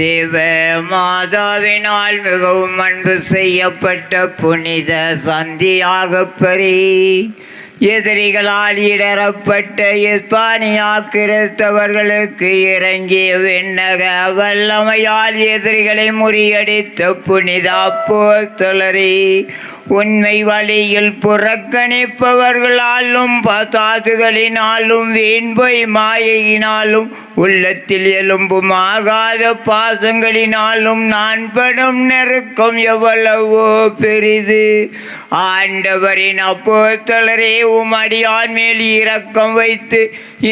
தேவ மாதாவினால் மிகவும் அன்பு செய்யப்பட்ட புனித சந்தியாகப்பரி. எதிரிகளால் இடரப்பட்ட இஸ்பானியா கிறிஸ்தவர்களுக்கு இறங்கிய விண்ணக வல்லமையால் எதிரிகளை முறியடித்த புனித அப்போஸ்தலரே உண்மை வழியில் புறக்கணிப்பவர்களாலும் பசாதுகளினாலும் வீண்பொய் மாயையினாலும் உள்ளத்தில் எலும்பும் ஆகாத பாசங்களினாலும் நான் படும் நெருக்கம் எவ்வளவோ பெரிது. ஆண்டவரின் அப்போஸ்தலரே உமடியான் மேல் இரக்கம் வைத்து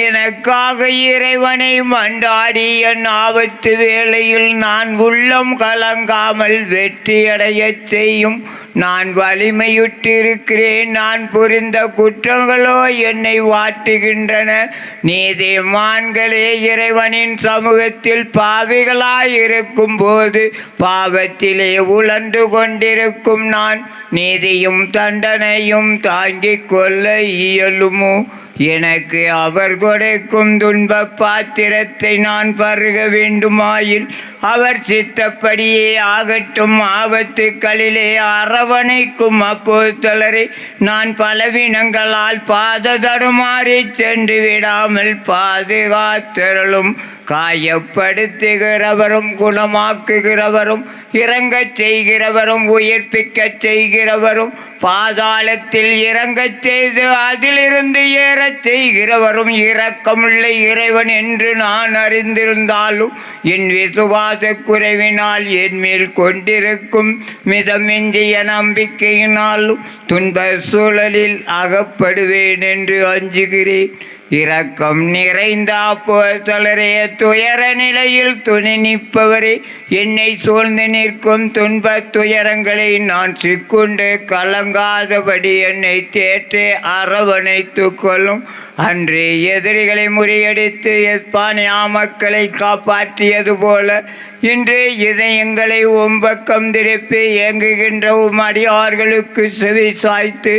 எனக்காக இறைவனை மண்டாடி என் ஆபத்து வேளையில் நான் உள்ளம் கலங்காமல் வெற்றியடையச் செய்யும் நான் வலிமையுற்றிருக்கிறேன். நான் புரிந்த குற்றங்களோ என்னை வாட்டுகின்றன. நீதிமான்களே இறைவனின் சமூகத்தில் பாவிகளாயிருக்கும் போது பாவத்திலே உழன்று கொண்டிருக்கும் நான். நீதியும் தண்டனையும் தாங்கிக் கொள்ள இயலுமோ? எனக்கு அவர் கொடுக்கும் துன்ப பாத்திரத்தை நான் பருக வேண்டுமாயில் அவர் சித்தப்படியே ஆகட்டும். ஆபத்துக்களிலே அரவணைக்கும் அப்போத்தலரை நான் பலவீனங்களால் பாத தருமாறி சென்று விடாமல் பாதுகாத்தருளும். காயப்படுத்துகிறவரும் குணமாக்குகிறவரும் இறங்கச் செய்கிறவரும் உயிர்ப்பிக்கச் செய்கிறவரும் பாதாளத்தில் இறங்கச் செய்து அதிலிருந்து அறச் செய்கிறவரும் இரக்கமுள்ள இறைவன் என்று நான் அறிந்திருந்தாலும் என் விசுவாச குறைவினால் என் மேல் கொண்டிருக்கும் மிதமிஞ்சிய நம்பிக்கையினாலும் துன்ப சூழலில் அகப்படுவேன் என்று அஞ்சுகிறேன். இரக்கம் நிறைந்த அப்போஸ்தலரே துயர நிலையில் துணை நிற்பவரே என்னை சூழ்ந்து நிற்கும் துன்பத் துயரங்களை நான் சிக்குண்டு கலங்காதபடி என்னை தேற்றி அரவணைத்து கொள்ளும். அன்று எதிரிகளை முறியடித்து எஸ்பானியா மக்களை காப்பாற்றியது போல இன்று இதயங்களை உம்பக்கம் திருப்பி இயங்குகின்ற உம் அடியார்களுக்கு செவி சாய்த்து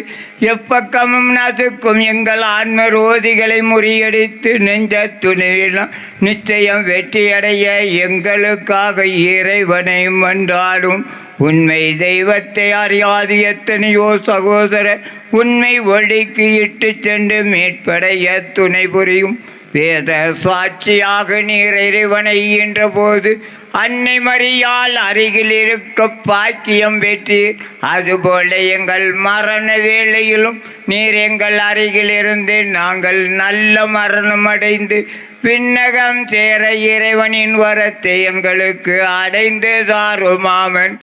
எப்பக்கமும் நசுக்கும் எங்கள் ஆன்ம ரோதிகளை முறியடித்து நெஞ்ச துணிவில் நிச்சயம் வெற்றியடைய எங்களுக்காக இறைவனை மன்றாடும். உண்மை தெய்வத்தை அறியாது எத்தனையோ சகோதரர் உண்மை ஒளிக்கு இட்டு சென்று மீட்படைய துணை புரியும். வேத சாட்சியாக நீர் இறைவனை ஈன்ற போது அன்னை மறியால் அருகில் இருக்க பாக்கியம் பெற்று அதுபோல எங்கள் மரண வேளையிலும் நீர் எங்கள் அருகில் இருந்து நாங்கள் நல்ல மரணம் அடைந்து விண்ணகம் சேர இறைவனின் வரத்தை எங்களுக்கு அடைந்து தாருமாமன்.